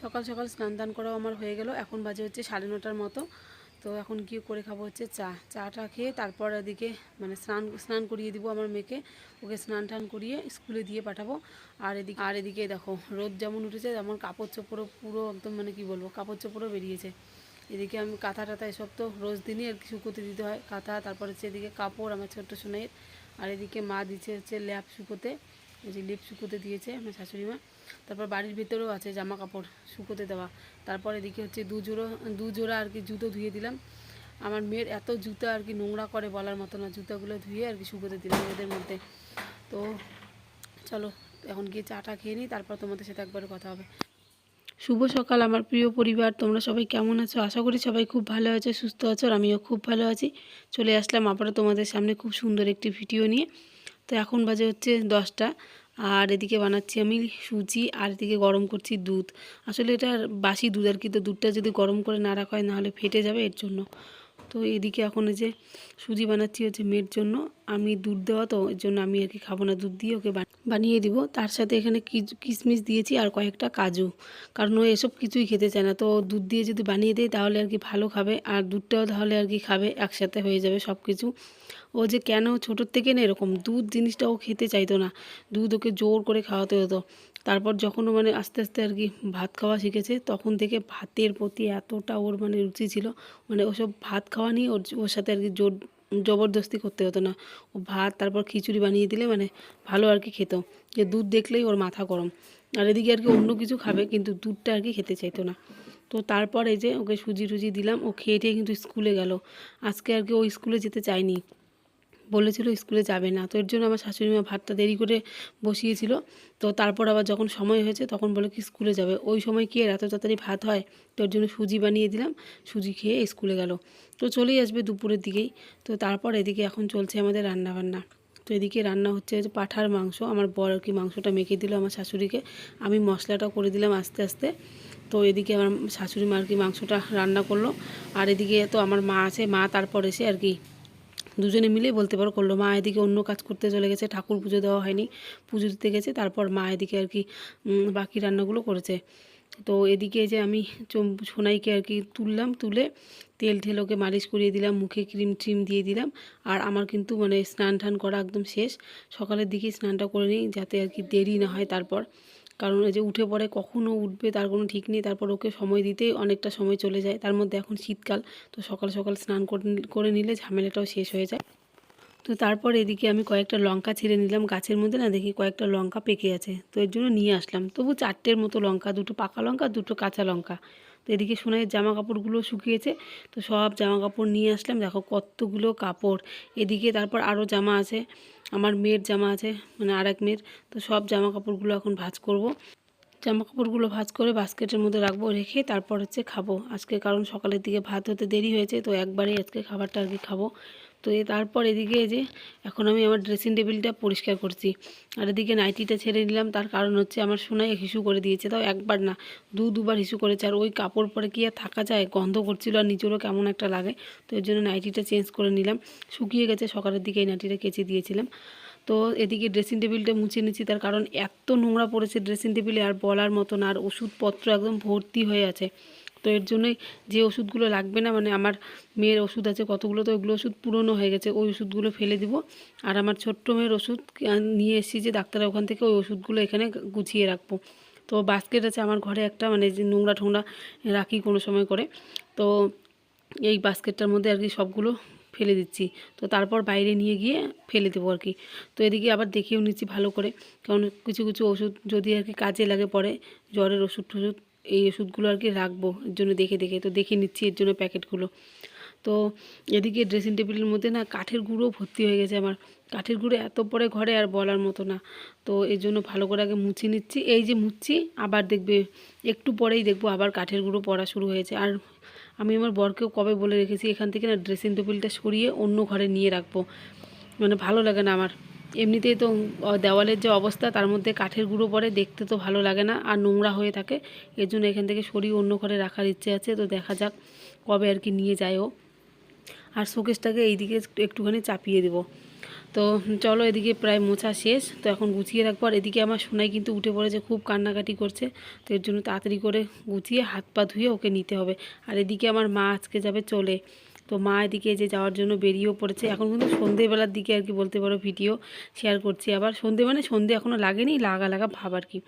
সকাল সকাল স্নান দান করাও আমার হয়ে গেল। এখন বাজে হচ্ছে সাড়ে নটার মতো। তো এখন কি করে খাব হচ্ছে চা। চাটা খেয়ে তারপর এদিকে মানে স্নান স্নান করিয়ে দিব আমার মেয়েকে। ওকে স্নান টান করিয়ে স্কুলে দিয়ে পাঠাবো। আর এদিকে আর এদিকে দেখো, রোদ যেমন উঠেছে তেমন কাপড় চোপড়ও পুরো একদম মানে কি বলব, কাপড় চোপড়ও বেরিয়েছে। এদিকে আমি কাঁথা টাথা এসব তো রোজ দিনই আর কি শুকোতে দিতে হয়। কাঁথা, তারপর হচ্ছে এদিকে কাপড় আমার ছোট্ট সোনাইয়ের। আর এদিকে মা দিচ্ছে হচ্ছে ল্যাপ শুকোতে। এই যে লেপ শুকোতে দিয়েছে আমার শাশুড়ি মা। তারপর বাড়ির ভেতরেও আছে জামা কাপড় শুকোতে দেওয়া। তারপর এদিকে হচ্ছে দু জোড়ো, দু জোড়া আর কি জুতো ধুয়ে দিলাম। আমার মেয়ের এত জুতো আর কি নোংরা করে বলার মতো না, জুতোগুলো ধুয়ে আর কি শুকোতে দিলাম এদের মধ্যে। তো চলো, এখন গিয়ে চাটা খেয়ে নিই, তারপর তোমাদের সাথে একবার কথা হবে। শুভ সকাল আমার প্রিয় পরিবার, তোমরা সবাই কেমন আছো? আশা করি সবাই খুব ভালো আছো, সুস্থ আছো, আর আমিও খুব ভালো আছি। চলে আসলাম আবারও তোমাদের সামনে খুব সুন্দর একটি ভিডিও নিয়ে। তো এখন বাজে হচ্ছে দশটা। আর এদিকে বানাচ্ছি আমি সুজি, আর এদিকে গরম করছি দুধ। আসলে এটা বাসি দুধ আর কি, তো দুধটা যদি গরম করে না রাখা হয়, নাহলে ফেটে যাবে এর জন্য। তো এদিকে এখন যে সুজি বানাচ্ছি হচ্ছে মেয়ের জন্য। আমি দুধ দেওয়া, তো এর জন্য আমি আর কি খাব না দুধ দিয়ে, ওকে বান- বানিয়ে দিব। তার সাথে এখানে কিশমিশ দিয়েছি আর কয়েকটা কাজু। কারণ ও এসব কিছুই খেতে চায় না। তো দুধ দিয়ে যদি বানিয়ে দেয়, তাহলে আর কি ভালো খাবে। আর দুধটাও তাহলে আর কি খাবে, একসাথে হয়ে যাবে সব কিছু ও যে কেন ছোটোর থেকে না এরকম, দুধ জিনিসটা ও খেতে চাইতো না। দুধ ওকে জোর করে খাওয়াতে হতো। তারপর যখন মানে আস্তে আস্তে আর কি ভাত খাওয়া শিখেছে, তখন থেকে ভাতের প্রতি এতটা ওর মানে রুচি ছিল মানে ওসব ভাত খাওয়া নিয়ে ওর ওর সাথে আর কি জোর, জবরদস্তি করতে হতো না। ও ভাত, তারপর খিচুড়ি বানিয়ে দিলে মানে ভালো আর কি খেত। যে দুধ দেখলেই ওর মাথা গরম। আর এদিকে আর কি অন্য কিছু খাবে, কিন্তু দুধটা আর কি খেতে চাইতো না। তো তারপর যে ওকে সুজি টুজি দিলাম, ও খেয়ে টেয়ে কিন্তু স্কুলে গেল। আজকে আর কি ও স্কুলে যেতে চায়নি। বলেছিল স্কুলে যাবে না। তো এর জন্য আমার শাশুড়ি মা ভাতটা দেরি করে বসিয়েছিল। তো তারপর আবার যখন সময় হয়েছে তখন বলে কি স্কুলে যাবে। ওই সময় কি এত তাড়াতাড়ি ভাত হয়? তো ওর জন্য সুজি বানিয়ে দিলাম। সুজি খেয়ে স্কুলে গেল। তো চলেই আসবে দুপুরের দিকেই। তো তারপর এদিকে এখন চলছে আমাদের রান্না বান্না তো এদিকে রান্না হচ্ছে পাঠার মাংস। আমার বর কি মাংসটা মেখে দিল আমার শাশুড়িকে। আমি মশলাটা করে দিলাম আস্তে আস্তে। তো এদিকে আমার শাশুড়ি মা আর কি মাংসটা রান্না করল। আর এদিকে তো আমার মা আছে, মা তারপর এসে আর কি দুজনে মিলেই বলতে পারো করল। মা এদিকে অন্য কাজ করতে চলে গেছে, ঠাকুর পুজো দেওয়া হয়নি, পুজো দিতে গেছে, তারপর মা এদিকে আর কি বাকি রান্নাগুলো করেছে। তো এদিকে যে আমি সোনাইকে আর কি তুললাম, তুলে তেল ঠেল ওকে মালিশ করিয়ে দিলাম, মুখে ক্রিম ট্রিম দিয়ে দিলাম, আর আমার কিন্তু মানে স্নান টান করা একদম শেষ। সকালের দিকেই স্নানটা করে নিই, যাতে আর কি দেরি না হয় তারপর। কারণ যে উঠে পড়ে কখনও উঠবে তার কোনো ঠিক নেই, তারপর ওকে সময় দিতেই অনেকটা সময় চলে যায়। তার মধ্যে এখন শীতকাল, তো সকাল সকাল স্নান করে নিলে ঝামেলাটাও শেষ হয়ে যায়। তো তারপর এদিকে আমি কয়েকটা লঙ্কা ছিঁড়ে নিলাম, গাছের মধ্যে না দেখি কয়েকটা লঙ্কা পেকে আছে, তো এর জন্য নিয়ে আসলাম। তবু চারটের মতো লঙ্কা, দুটো পাকা লঙ্কা, দুটো কাঁচা লঙ্কা। তো এদিকে সোনাইয়ের জামা কাপড়গুলো শুকিয়েছে, তো সব জামা কাপড় নিয়ে আসলাম। দেখো কতগুলো কাপড়। এদিকে তারপর আরও জামা আছে, আমার মেয়ের জামা আছে মানে আর এক মেয়ের। তো সব জামা কাপড়গুলো এখন ভাজ করব। জামা কাপড়গুলো ভাজ করে বাস্কেটের মধ্যে রাখব, রেখে তারপর হচ্ছে খাব। আজকে কারণ সকালের দিকে ভাত হতে দেরি হয়েছে, তো একবারেই আজকে খাবারটা আর কি খাব। তো তারপর এদিকে যে এখন আমি আমার ড্রেসিং টেবিলটা পরিষ্কার করছি। আর এদিকে নাইটিটা ছেড়ে নিলাম তার কারণ হচ্ছে আমার সোনাই হিসু করে দিয়েছে। তাও একবার না, দু দুবার হিসু করেছে। আর ওই কাপড় পরে কি আর থাকা যায়? গন্ধ করছিল আর নিজেরও কেমন একটা লাগে। তো এর জন্য নাইটিটা চেঞ্জ করে নিলাম। শুকিয়ে গেছে, সকালের দিকে এই নাইটিটা কেচে দিয়েছিলাম। তো এদিকে ড্রেসিং টেবিলটা মুছে নিচ্ছি তার কারণ এত নোংরা পড়েছে ড্রেসিং টেবিলে আর বলার মতন আর ওষুধপত্র একদম ভর্তি হয়ে আছে। তো এর জন্যই যে ওষুধগুলো লাগবে না মানে আমার মেয়ের ওষুধ আছে কতগুলো, তো ওইগুলো ওষুধ পুরনো হয়ে গেছে, ওই ওষুধগুলো ফেলে দিব। আর আমার ছোট্ট মেয়ের ওষুধ নিয়ে এসেছি যে ডাক্তারের ওখান থেকে ওই ওষুধগুলো এখানে গুছিয়ে রাখব। তো বাস্কেট আছে আমার ঘরে একটা মানে যে নোংরা ঠোংরা রাখি কোনো সময় করে। তো এই বাস্কেটটার মধ্যে আর কি সবগুলো ফেলে দিচ্ছি। তো তারপর বাইরে নিয়ে গিয়ে ফেলে দেবো আর কি। তো এদিকে আবার দেখেও নিচ্ছি ভালো করে, কারণ কিছু কিছু ওষুধ যদি আর কি কাজে লাগে পরে জ্বরের ওষুধ টষুধ এই ওষুধগুলো আর কি রাখব, এর জন্য দেখে দেখে, তো দেখে নিচ্ছি, এর জন্য প্যাকেটগুলো। তো এদিকে ড্রেসিং টেবিলের মধ্যে না কাঠের গুঁড়ো ভর্তি হয়ে গেছে আমার। কাঠের গুঁড়ো এত পরে ঘরে আর বলার মতো না। তো এই জন্য ভালো করে আগে মুছে নিচ্ছি। এই যে মুছছি, আবার দেখবে, একটু পরেই দেখব আবার কাঠের গুঁড়ো পড়া শুরু হয়েছে। আর আমি আমার বরকেও কবে বলে রেখেছি, এখান থেকে না ড্রেসিং টেবিলটা সরিয়ে অন্য ঘরে নিয়ে রাখব। মানে ভালো লাগে না আমার। এমনিতেই তো দেওয়ালের যে অবস্থা, তার মধ্যে কাঠের গুঁড়ো পড়ে, দেখতে তো ভালো লাগে না, আর নোংরা হয়ে থাকে। এর জন্য এখান থেকে সরিয়ে অন্য ঘরে রাখার ইচ্ছে আছে, তো দেখা যাক কবে আর কি নিয়ে যায় ও। আর শোকেসটাকে এইদিকে একটুখানি চাপিয়ে দেবো। তো চলো এদিকে প্রায় মোছা শেষ, তো এখন গুছিয়ে রাখব। আর এদিকে আমার সোনাই কিন্তু উঠে পড়েছে, খুব কান্নাকাটি করছে, তো এর জন্য তাড়াতাড়ি করে গুছিয়ে হাত পা ধুয়ে ওকে নিতে হবে। আর এদিকে আমার মা আজকে যাবে চলে। তো মা এদিকে যে যাওয়ার জন্য বেরিয়েও পড়েছে। এখন কিন্তু সন্ধেবেলার দিকে আর কি বলতে পারো ভিডিও শেয়ার করছি। আবার সন্ধে মানে সন্ধে এখনও লাগেনি, লাগা লাগা ভাব আর কি।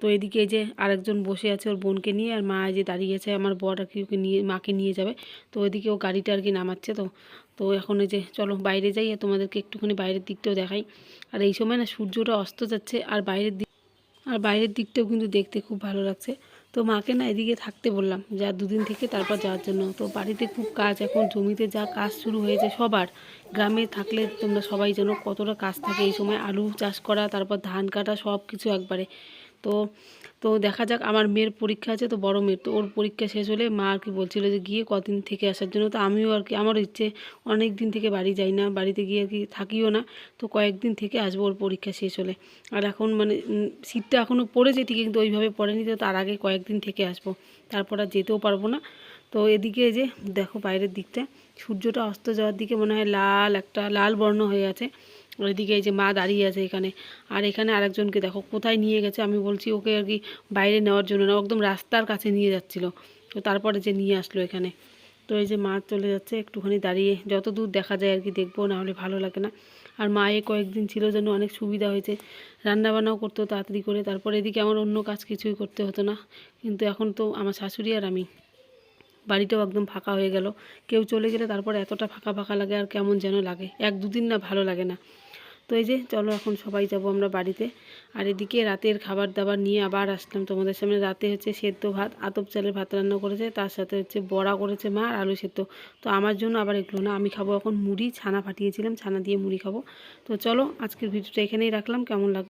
তো এদিকে যে আরেকজন বসে আছে ওর বোনকে নিয়ে আর মা যে দাঁড়িয়ে আছে, আমার বর আর কি ওকে নিয়ে, মাকে নিয়ে যাবে। তো ওইদিকে ও গাড়িটা আর কি নামাচ্ছে তো। তো এখন যে চলো বাইরে যাই আর তোমাদেরকে একটুখানি বাইরের দিকটাও দেখাই। আর এই সময় না সূর্যটা অস্ত যাচ্ছে, আর বাইরের দিক, আর বাইরের দিকটাও কিন্তু দেখতে খুব ভালো লাগছে। তো মাকে না এদিকে থাকতে বললাম, যা দুদিন থেকে তারপর যাওয়ার জন্য। তো বাড়িতে খুব কাজ, এখন জমিতে যা কাজ শুরু হয়েছে সবার, গ্রামে থাকলে তোমরা সবাই যেন কতটা কাজ থাকে এই সময়। আলু চাষ করা, তারপর ধান কাটা সব কিছু একবারে। তো তো দেখা যাক, আমার মেয়ের পরীক্ষা আছে, তো বড় মেয়ের, তো ওর পরীক্ষা শেষ হলে মা আর কি বলছিল যে গিয়ে কদিন থেকে আসার জন্য, তো আমিও আর কি আমারও ইচ্ছে অনেক দিন থেকে বাড়ি যাই না, বাড়িতে গিয়ে আর কি থাকিও না, তো কয়েকদিন থেকে আসব ওর পরীক্ষা শেষ হলে। আর এখন মানে শীতটা এখনও পড়েছে, ঠিকই কিন্তু ওইভাবে পড়েনি, তো তার আগে কয়েকদিন থেকে আসব, তারপর আর যেতেও পারব না। তো এদিকে যে, দেখো বাইরের দিকটা, সূর্যটা অস্ত যাওয়ার দিকে মনে হয় লাল, একটা লাল বর্ণ হয়ে আছে ওইদিকে এই যে মা দাঁড়িয়ে আছে এখানে। আর এখানে আরেকজনকে দেখো, কোথায় নিয়ে গেছে আমি বলছি ওকে আর কি বাইরে নেওয়ার জন্য না একদম রাস্তার কাছে নিয়ে যাচ্ছিল। তো তারপরে যে নিয়ে আসলো এখানে। তো এই যে মা চলে যাচ্ছে, একটুখানি দাঁড়িয়ে, যত দূর দেখা যায় আর কি দেখব, না হলে ভালো লাগে না। আর মায়ে কয়েকদিন ছিল যেন অনেক সুবিধা হয়েছে, রান্নাবান্নাও করতো তাড়াতাড়ি করে, তারপরে এদিকে আমার অন্য কাজ কিছুই করতে হতো না। কিন্তু এখন তো আমার শাশুড়ি আর আমি। বাড়িটাও একদম ফাঁকা হয়ে গেল। কেউ চলে গেলে তারপর এতটা ফাঁকা ফাঁকা লাগে আর কেমন যেন লাগে। এক দুদিন না ভালো লাগে না। তো এই যে, চলো এখন সবাই যাব আমরা বাড়িতে। আর এদিকে রাতের খাবার দাবার নিয়ে আবার আসলাম তোমাদের সামনে। রাতে হচ্ছে সেদ্ধ ভাত, আতপ চালের ভাত রান্না করেছে, তার সাথে হচ্ছে বড়া করেছে মা আর আলু সেদ্ধ। তো আমার জন্য আবার এগুলো না, আমি খাব এখন মুড়ি, ছানা ফাটিয়েছিলাম, ছানা দিয়ে মুড়ি খাব। তো চলো আজকের ভিডিওটা এখানেই রাখলাম। কেমন লাগ